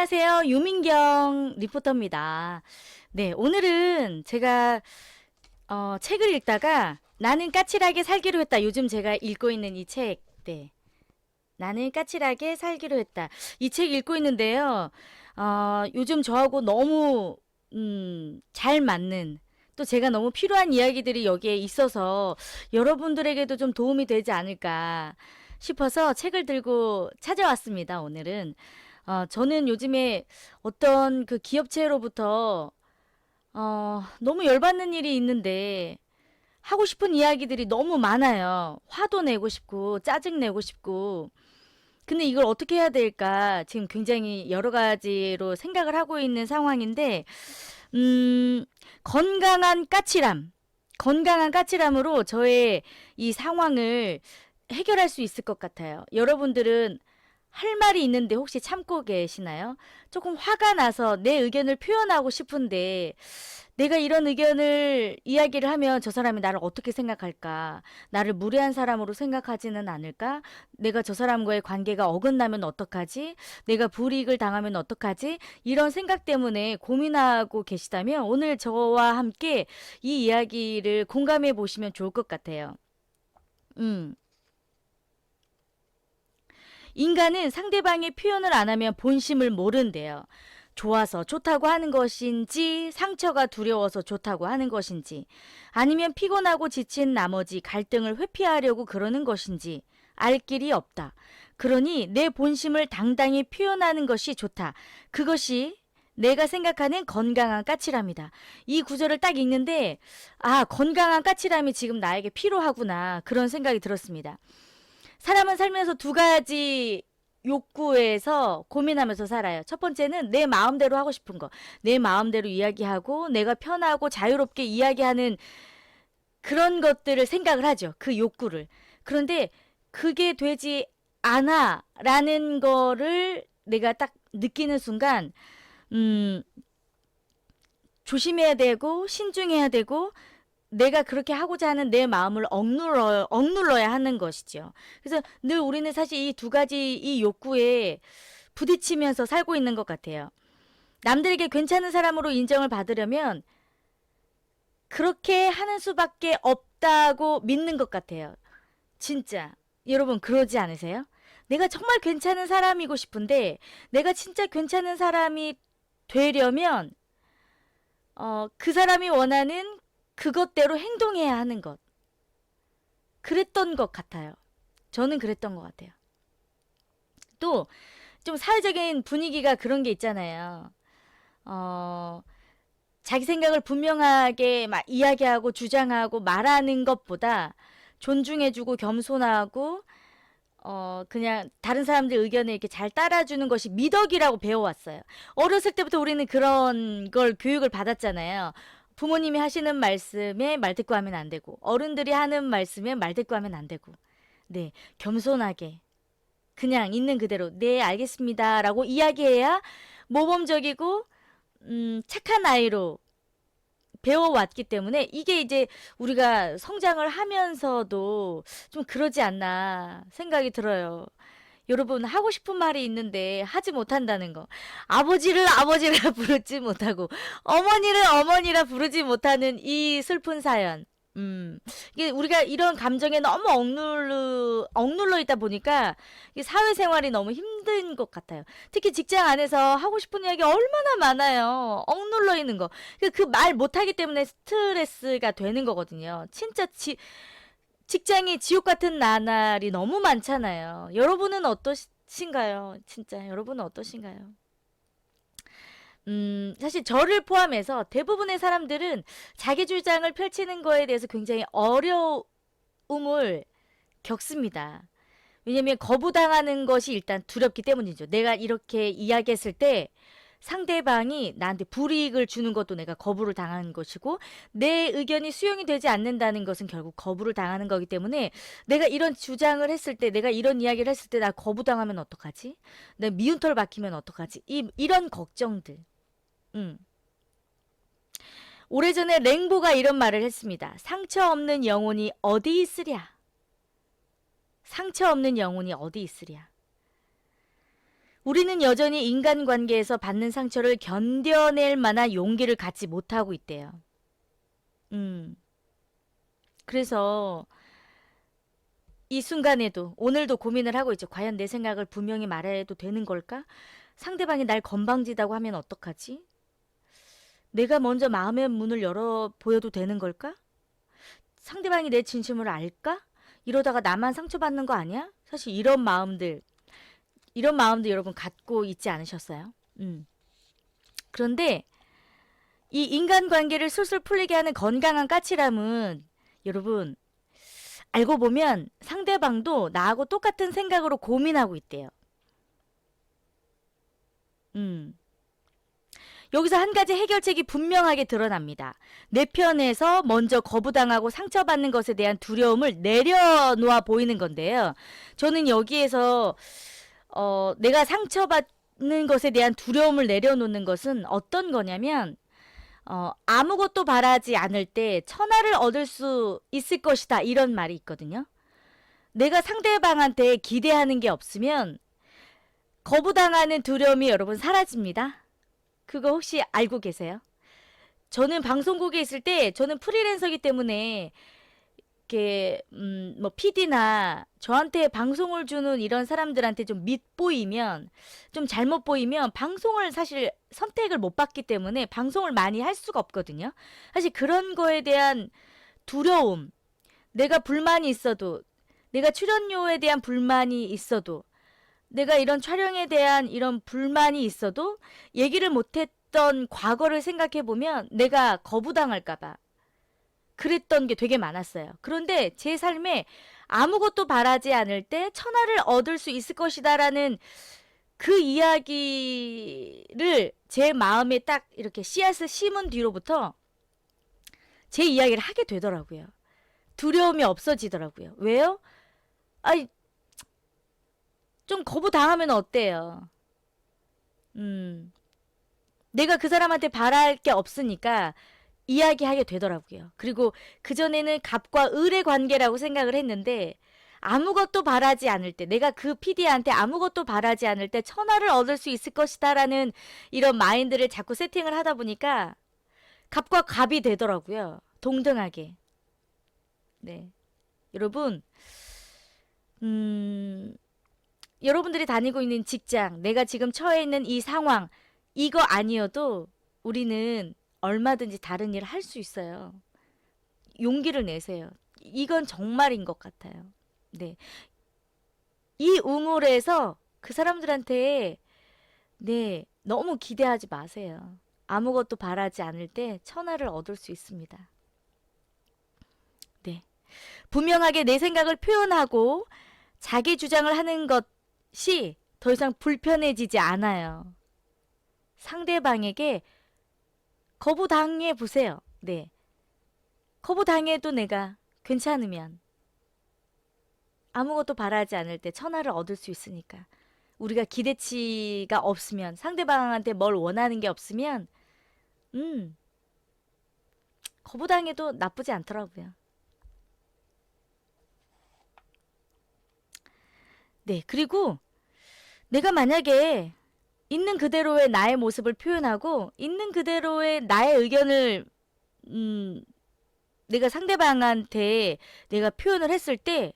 안녕하세요. 유민경 리포터입니다. 네, 오늘은 제가 어, 책을 읽다가 나는 까칠하게 살기로 했다. 요즘 제가 읽고 있는 이 책. 네. 나는 까칠하게 살기로 했다. 이 책 읽고 있는데요. 어, 요즘 저하고 너무 음, 잘 맞는 또 제가 너무 필요한 이야기들이 여기에 있어서 여러분들에게도 좀 도움이 되지 않을까 싶어서 책을 들고 찾아왔습니다. 오늘은 어, 저는 요즘에 어떤 그 기업체로부터 어, 너무 열받는 일이 있는데 하고 싶은 이야기들이 너무 많아요. 화도 내고 싶고 짜증 내고 싶고 근데 이걸 어떻게 해야 될까 지금 굉장히 여러 가지로 생각을 하고 있는 상황인데 음, 건강한 까칠함 건강한 까칠함으로 저의 이 상황을 해결할 수 있을 것 같아요. 여러분들은 할 말이 있는데 혹시 참고 계시나요? 조금 화가 나서 내 의견을 표현하고 싶은데 내가 이런 의견을 이야기를 하면 저 사람이 나를 어떻게 생각할까? 나를 무례한 사람으로 생각하지는 않을까? 내가 저 사람과의 관계가 어긋나면 어떡하지? 내가 불이익을 당하면 어떡하지? 이런 생각 때문에 고민하고 계시다면 오늘 저와 함께 이 이야기를 공감해 보시면 좋을 것 같아요. 음. 인간은 상대방의 표현을 안 하면 본심을 모른대요. 좋아서 좋다고 하는 것인지 상처가 두려워서 좋다고 하는 것인지 아니면 피곤하고 지친 나머지 갈등을 회피하려고 그러는 것인지 알 길이 없다. 그러니 내 본심을 당당히 표현하는 것이 좋다. 그것이 내가 생각하는 건강한 까칠함이다. 이 구절을 딱 읽는데 아 건강한 까칠함이 지금 나에게 필요하구나 그런 생각이 들었습니다. 사람은 살면서 두 가지 욕구에서 고민하면서 살아요. 첫 번째는 내 마음대로 하고 싶은 거. 내 마음대로 이야기하고 내가 편하고 자유롭게 이야기하는 그런 것들을 생각을 하죠. 그 욕구를. 그런데 그게 되지 않아 라는 거를 내가 딱 느끼는 순간 음 조심해야 되고 신중해야 되고 내가 그렇게 하고자 하는 내 마음을 억눌러, 억눌러야 하는 것이죠. 그래서 늘 우리는 사실 이 두 가지 이 욕구에 부딪히면서 살고 있는 것 같아요. 남들에게 괜찮은 사람으로 인정을 받으려면 그렇게 하는 수밖에 없다고 믿는 것 같아요. 진짜. 여러분, 그러지 않으세요? 내가 정말 괜찮은 사람이고 싶은데, 내가 진짜 괜찮은 사람이 되려면, 어, 그 사람이 원하는 그것대로 행동해야 하는 것. 그랬던 것 같아요. 저는 그랬던 것 같아요. 또, 좀 사회적인 분위기가 그런 게 있잖아요. 어, 자기 생각을 분명하게 막 이야기하고 주장하고 말하는 것보다 존중해주고 겸손하고, 어, 그냥 다른 사람들 의견을 이렇게 잘 따라주는 것이 미덕이라고 배워왔어요. 어렸을 때부터 우리는 그런 걸 교육을 받았잖아요. 부모님이 하시는 말씀에 말대꾸하면 안 되고 어른들이 하는 말씀에 말대꾸하면 안 되고 네 겸손하게 그냥 있는 그대로 네 알겠습니다라고 이야기해야 모범적이고 음, 착한 아이로 배워왔기 때문에 이게 이제 우리가 성장을 하면서도 좀 그러지 않나 생각이 들어요. 여러분 하고 싶은 말이 있는데 하지 못한다는 거. 아버지를 아버지라 부르지 못하고 어머니를 어머니라 부르지 못하는 이 슬픈 사연. 음, 이게 우리가 이런 감정에 너무 억눌러, 억눌러 있다 보니까 이 사회생활이 너무 힘든 것 같아요. 특히 직장 안에서 하고 싶은 이야기 얼마나 많아요. 억눌러 있는 거. 그 말 못하기 때문에 스트레스가 되는 거거든요. 진짜 지, 직장이 지옥 같은 나날이 너무 많잖아요. 여러분은 어떠신가요? 진짜 여러분은 어떠신가요? 음, 사실 저를 포함해서 대부분의 사람들은 자기 주장을 펼치는 거에 대해서 굉장히 어려움을 겪습니다. 왜냐면 거부당하는 것이 일단 두렵기 때문이죠. 내가 이렇게 이야기했을 때 상대방이 나한테 불이익을 주는 것도 내가 거부를 당하는 것이고 내 의견이 수용이 되지 않는다는 것은 결국 거부를 당하는 거기 때문에 내가 이런 주장을 했을 때 내가 이런 이야기를 했을 때 나 거부당하면 어떡하지? 내 미운 털 박히면 어떡하지? 이 이런 걱정들. 음. 오래전에 랭보가 이런 말을 했습니다. 상처 없는 영혼이 어디 있으랴? 상처 없는 영혼이 어디 있으랴? 우리는 여전히 인간관계에서 받는 상처를 견뎌낼 만한 용기를 갖지 못하고 있대요. 음. 그래서 이 순간에도 오늘도 고민을 하고 있죠. 과연 내 생각을 분명히 말해도 되는 걸까? 상대방이 날 건방지다고 하면 어떡하지? 내가 먼저 마음의 문을 열어 보여도 되는 걸까? 상대방이 내 진심을 알까? 이러다가 나만 상처받는 거 아니야? 사실 이런 마음들, 이런 마음도 여러분 갖고 있지 않으셨어요? 음. 그런데 이 인간관계를 술술 풀리게 하는 건강한 까칠함은 여러분 알고 보면 상대방도 나하고 똑같은 생각으로 고민하고 있대요. 음. 여기서 한 가지 해결책이 분명하게 드러납니다. 내 편에서 먼저 거부당하고 상처받는 것에 대한 두려움을 내려놓아 보이는 건데요. 저는 여기에서 어, 내가 상처받는 것에 대한 두려움을 내려놓는 것은 어떤 거냐면 어, 아무것도 바라지 않을 때 천하를 얻을 수 있을 것이다. 이런 말이 있거든요. 내가 상대방한테 기대하는 게 없으면 거부당하는 두려움이 여러분 사라집니다. 그거 혹시 알고 계세요? 저는 방송국에 있을 때 저는 프리랜서기 때문에 이렇게 음뭐 PD나 저한테 방송을 주는 이런 사람들한테 좀 밉보이면 좀 잘못 보이면 방송을 사실 선택을 못 받기 때문에 방송을 많이 할 수가 없거든요. 사실 그런 거에 대한 두려움, 내가 불만이 있어도 내가 출연료에 대한 불만이 있어도 내가 이런 촬영에 대한 이런 불만이 있어도 얘기를 못했던 과거를 생각해 보면 내가 거부당할까봐 그랬던 게 되게 많았어요. 그런데 제 삶에 아무것도 바라지 않을 때 천하를 얻을 수 있을 것이다라는 그 이야기를 제 마음에 딱 이렇게 씨앗을 심은 뒤로부터 제 이야기를 하게 되더라고요. 두려움이 없어지더라고요. 왜요? 아이, 좀 거부당하면 어때요? 음, 내가 그 사람한테 바랄 게 없으니까 이야기하게 되더라고요. 그리고 그전에는 갑과 을의 관계라고 생각을 했는데 아무것도 바라지 않을 때 내가 그 PD한테 아무것도 바라지 않을 때 천하를 얻을 수 있을 것이다라는 이런 마인드를 자꾸 세팅을 하다 보니까 갑과 갑이 되더라고요. 동등하게. 네. 여러분 음 여러분들이 다니고 있는 직장, 내가 지금 처해 있는 이 상황, 이거 아니어도 우리는 얼마든지 다른 일을 할 수 있어요. 용기를 내세요. 이건 정말인 것 같아요. 네. 이 우물에서 그 사람들한테 네, 너무 기대하지 마세요. 아무것도 바라지 않을 때 천하를 얻을 수 있습니다. 네. 분명하게 내 생각을 표현하고 자기 주장을 하는 것이 더 이상 불편해지지 않아요. 상대방에게 거부당해 보세요. 네. 거부당해도 내가 괜찮으면 아무것도 바라지 않을 때 천하를 얻을 수 있으니까 우리가 기대치가 없으면 상대방한테 뭘 원하는 게 없으면 음 거부당해도 나쁘지 않더라고요. 네, 그리고 내가 만약에 있는 그대로의 나의 모습을 표현하고 있는 그대로의 나의 의견을 음 내가 상대방한테 내가 표현을 했을 때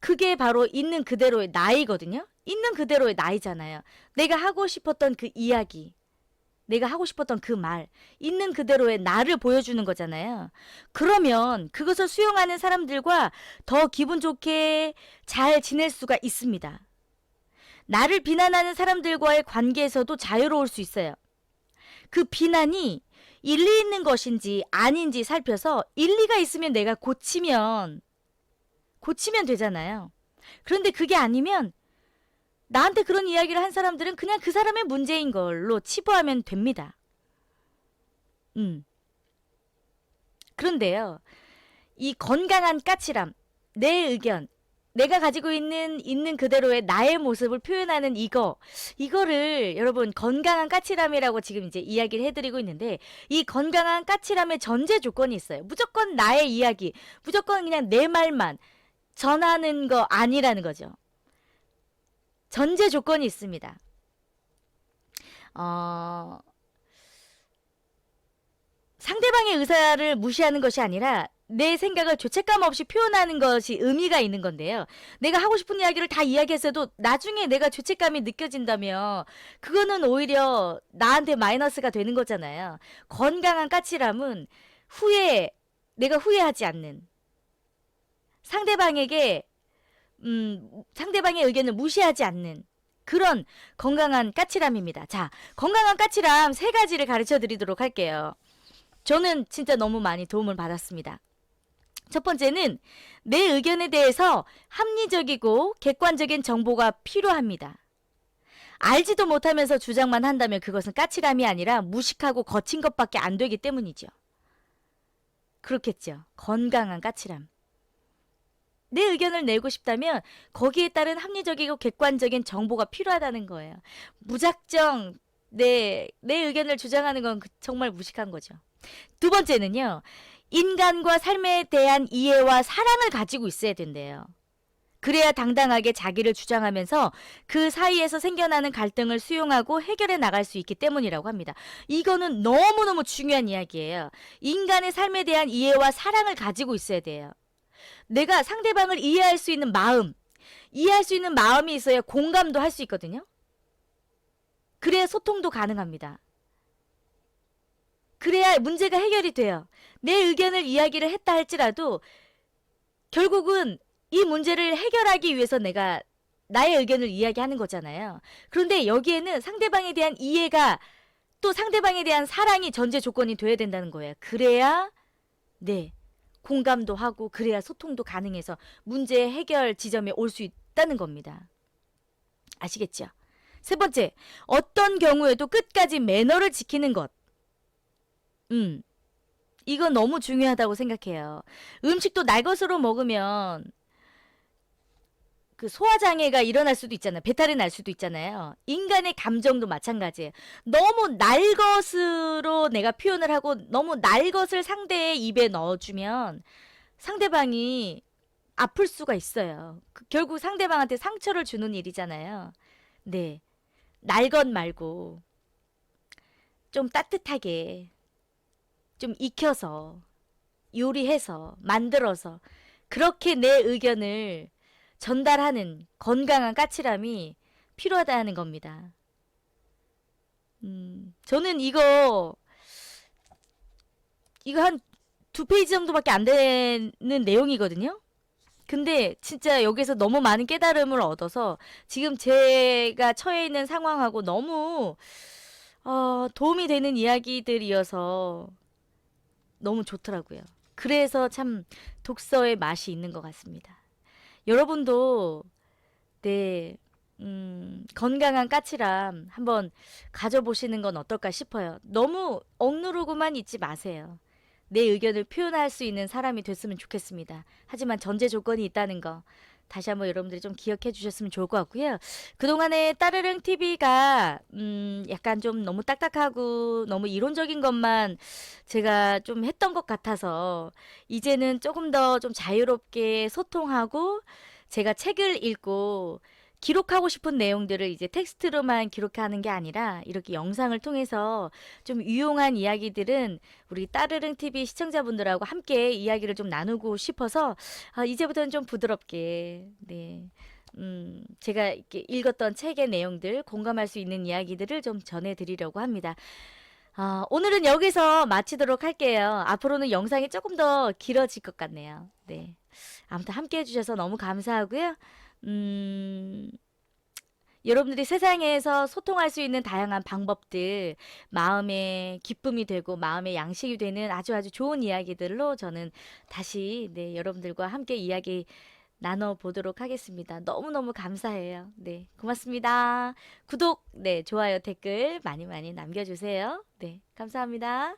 그게 바로 있는 그대로의 나이거든요. 있는 그대로의 나이잖아요. 내가 하고 싶었던 그 이야기, 내가 하고 싶었던 그 말, 있는 그대로의 나를 보여주는 거잖아요. 그러면 그것을 수용하는 사람들과 더 기분 좋게 잘 지낼 수가 있습니다. 나를 비난하는 사람들과의 관계에서도 자유로울 수 있어요. 그 비난이 일리 있는 것인지 아닌지 살펴서 일리가 있으면 내가 고치면 고치면 되잖아요. 그런데 그게 아니면 나한테 그런 이야기를 한 사람들은 그냥 그 사람의 문제인 걸로 치부하면 됩니다. 음. 그런데요. 이 건강한 까칠함, 내 의견, 내가 가지고 있는 있는 그대로의 나의 모습을 표현하는 이거 이거를 여러분 건강한 까칠함이라고 지금 이제 이야기를 해드리고 있는데 이 건강한 까칠함의 전제 조건이 있어요. 무조건 나의 이야기, 무조건 그냥 내 말만 전하는 거 아니라는 거죠. 전제 조건이 있습니다. 어, 상대방의 의사를 무시하는 것이 아니라 내 생각을 죄책감 없이 표현하는 것이 의미가 있는 건데요. 내가 하고 싶은 이야기를 다 이야기했어도 나중에 내가 죄책감이 느껴진다면 그거는 오히려 나한테 마이너스가 되는 거잖아요. 건강한 까칠함은 후회, 내가 후회하지 않는 상대방에게 음, 상대방의 의견을 무시하지 않는 그런 건강한 까칠함입니다. 자, 건강한 까칠함 세 가지를 가르쳐 드리도록 할게요. 저는 진짜 너무 많이 도움을 받았습니다. 첫 번째는 내 의견에 대해서 합리적이고 객관적인 정보가 필요합니다. 알지도 못하면서 주장만 한다면 그것은 까칠함이 아니라 무식하고 거친 것밖에 안 되기 때문이죠. 그렇겠죠. 건강한 까칠함. 내 의견을 내고 싶다면 거기에 따른 합리적이고 객관적인 정보가 필요하다는 거예요. 무작정 내, 내 의견을 주장하는 건 그- 정말 무식한 거죠. 두 번째는요, 인간과 삶에 대한 이해와 사랑을 가지고 있어야 된대요. 그래야 당당하게 자기를 주장하면서 그 사이에서 생겨나는 갈등을 수용하고 해결해 나갈 수 있기 때문이라고 합니다. 이거는 너무너무 중요한 이야기예요. 인간의 삶에 대한 이해와 사랑을 가지고 있어야 돼요. 내가 상대방을 이해할 수 있는 마음, 이해할 수 있는 마음이 있어야 공감도 할 수 있거든요. 그래야 소통도 가능합니다. 그래야 문제가 해결이 돼요. 내 의견을 이야기를 했다 할지라도 결국은 이 문제를 해결하기 위해서 내가 나의 의견을 이야기하는 거잖아요. 그런데 여기에는 상대방에 대한 이해가 또 상대방에 대한 사랑이 전제 조건이 돼야 된다는 거예요. 그래야 네 공감도 하고 그래야 소통도 가능해서 문제 해결 지점에 올 수 있다는 겁니다. 아시겠죠? 세 번째, 어떤 경우에도 끝까지 매너를 지키는 것. 음, 이건 너무 중요하다고 생각해요. 음식도 날 것으로 먹으면 그 소화 장애가 일어날 수도 있잖아요. 배탈이 날 수도 있잖아요. 인간의 감정도 마찬가지예요. 너무 날 것으로 내가 표현을 하고 너무 날 것을 상대의 입에 넣어주면 상대방이 아플 수가 있어요. 그 결국 상대방한테 상처를 주는 일이잖아요. 네. 날 것 말고 좀 따뜻하게 좀 익혀서 요리해서 만들어서 그렇게 내 의견을 전달하는 건강한 까칠함이 필요하다는 겁니다. 음, 저는 이거 이거 한 두 페이지 정도밖에 안 되는 내용이거든요. 근데 진짜 여기서 너무 많은 깨달음을 얻어서 지금 제가 처해 있는 상황하고 너무 어, 도움이 되는 이야기들이어서 너무 좋더라고요. 그래서 참 독서의 맛이 있는 것 같습니다. 여러분도 네, 음, 건강한 까칠함 한번 가져보시는 건 어떨까 싶어요. 너무 억누르고만 있지 마세요. 내 의견을 표현할 수 있는 사람이 됐으면 좋겠습니다. 하지만 전제 조건이 있다는 거 다시 한번 여러분들이 좀 기억해 주셨으면 좋을 것 같고요. 그동안에 따르릉 TV가 음, 약간 좀 너무 딱딱하고 너무 이론적인 것만 제가 좀 했던 것 같아서 이제는 조금 더 좀 자유롭게 소통하고 제가 책을 읽고 기록하고 싶은 내용들을 이제 텍스트로만 기록하는 게 아니라 이렇게 영상을 통해서 좀 유용한 이야기들은 우리 따르릉 TV 시청자분들하고 함께 이야기를 좀 나누고 싶어서 아, 이제부터는 좀 부드럽게 네. 음, 제가 이렇게 읽었던 책의 내용들, 공감할 수 있는 이야기들을 좀 전해드리려고 합니다. 아, 오늘은 여기서 마치도록 할게요. 앞으로는 영상이 조금 더 길어질 것 같네요. 네. 아무튼 함께 해주셔서 너무 감사하고요. 음, 여러분들이 세상에서 소통할 수 있는 다양한 방법들, 마음의 기쁨이 되고 마음의 양식이 되는 아주 아주 좋은 이야기들로 저는 다시 네, 여러분들과 함께 이야기 나눠 보도록 하겠습니다. 너무너무 감사해요. 네, 고맙습니다. 구독, 네, 좋아요, 댓글 많이 많이 남겨주세요. 네, 감사합니다.